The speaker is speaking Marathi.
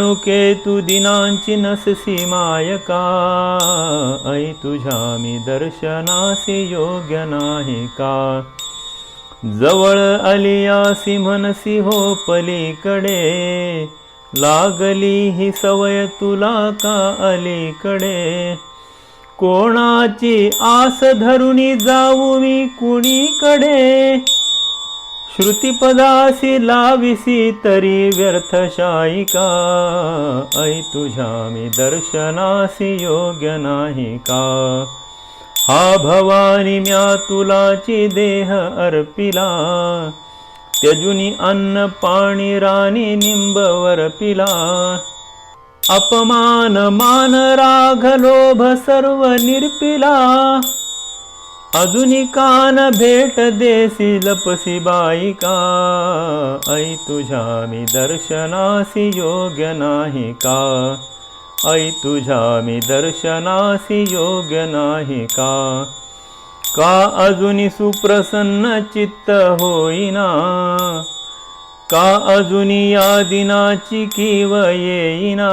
नुके तू दिनांची नससी मायका ऐ तुझ्या मी दर्शनासी योग्य नाही का? जवळ आलियासी मनसी हो पलीकडे लागली ही सवय तुला का अलीकडे? कोणाची आस धरुणी जाऊ मी कुणीकडे? श्रुतीपदासी लाविसी तरी व्यर्थ शायिका. ऐ तुझ्या मी दर्शनासी योग्य नाही का हा भवानी म्या तुलाची देह अर्पिला. त्यजुनी अन्न पाणी राणी निंबवर पिला अपमान मान राघ लोभ सर्व निर्पिला. अजूनी कान भेट देसी लपसी बाईका ऐ तुझ्या मी दर्शनासी योग्य नाही का ऐ तुझ्या मी दर्शनासी योग्य नाही का का अजूनी सुप्रसन्न चित्त होईना? का अजूनी या दिनाची किव येईना?